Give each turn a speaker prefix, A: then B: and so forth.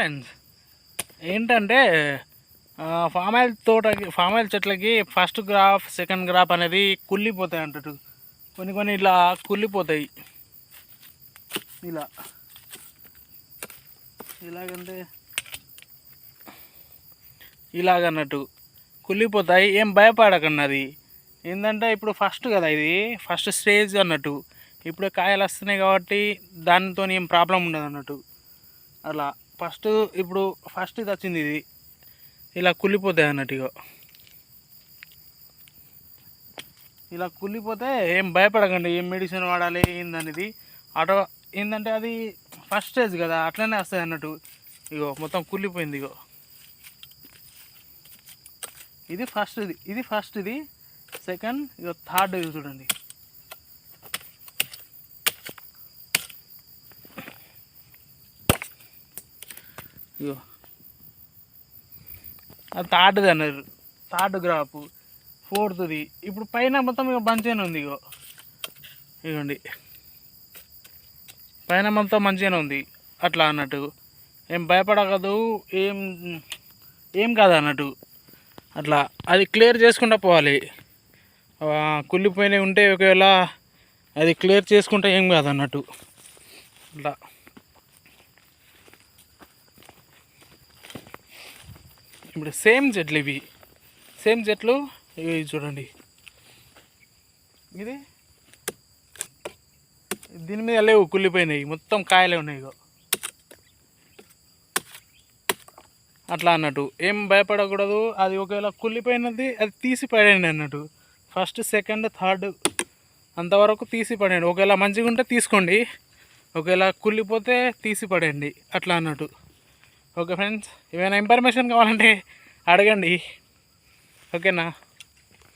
A: Friends ఏంటంటే palm oil తోటకి palm oil చెట్లకి ఫస్ట్ గ్రాఫ్ సెకండ్ గ్రాఫ్ అనేది కుళ్ళిపోతాయి అంటట్టు కొన్ని కొన్ని ఇలా కుళ్ళిపోతాయి. ఇలా. ఇలాగంటే ఇలాగన్నట్టు కుళ్ళిపోతాయి. ఏం భయపడకండి అది. ఏంటంటే ఇప్పుడు ఫస్ట్ కదా ఇది. ఫస్ట్ స్టేజ్ అన్నట్టు. ఇప్పుడు కాయలు వస్తున్నాయి కాబట్టి దానితో ఏం ప్రాబ్లం ఉండదు అన్నట్టు అలా. ఫస్ట్ ఇప్పుడు ఫస్ట్ ఇది వచ్చింది ఇది. ఇలా కుళ్ళిపోతాయి అన్నట్టు ఇగో. ఇలా కుళ్ళిపోతే ఏం భయపడకండి ఏం మెడిసిన్ వాడాలి ఏందనేది. ఆటో ఏంటంటే అది ఫస్ట్ స్టేజ్ కదా అట్లనే వస్తుంది అన్నట్టు. ఇగో మొత్తం కుళ్ళిపోయింది ఇగో. ఇది ఫస్ట్ ఇది ఇది ఫస్ట్ ఇది. సెకండ్ ఇగో థర్డ్ చూడండి. ఇగో. అది థర్డ్ది అన్నారు. థర్డ్ గ్రాఫ్ ఫోర్త్ది. ఇప్పుడు పైన మొత్తం ఇక మంచిగానే ఉంది ఇగో. ఇగోండి. పైన మొత్తం మంచిగానే ఉంది. అట్లా అన్నట్టు. ఏం భయపడకదు. ఏం ఏం కాదు అన్నట్టు. అట్లా. అది క్లియర్ చేసుకుంటా పోవాలి. కుళ్ళిపోయినవి ఉంటే ఒకవేళ అది క్లియర్ చేసుకుంటే ఏం కాదు అన్నట్టు. అట్లా. ఇప్పుడు సేమ్ చెట్లు ఇవి. సేమ్ చెట్లు ఇవి చూడండి. ఇది? దీని మీద లేవు కుళ్ళిపోయినాయి. మొత్తం కాయలే ఉన్నాయి ఇగో. అట్లా అన్నట్టు. ఏం భయపడకూడదు. అది ఒకవేళ కుళ్ళిపోయినది అది తీసి పడేయండి అన్నట్టు. ఫస్ట్ సెకండ్ థర్డ్ అంతవరకు తీసి పడేయండి. ఒకవేళ మంచిగా ఉంటే తీసుకోండి. ఒకవేళ కుళ్ళిపోతే తీసి పడేయండి. అట్లా అన్నట్టు. ఓకే ఫ్రెండ్స్ ఏమైనా ఇన్ఫర్మేషన్ కావాలంటే అడగండి. ఓకేనా?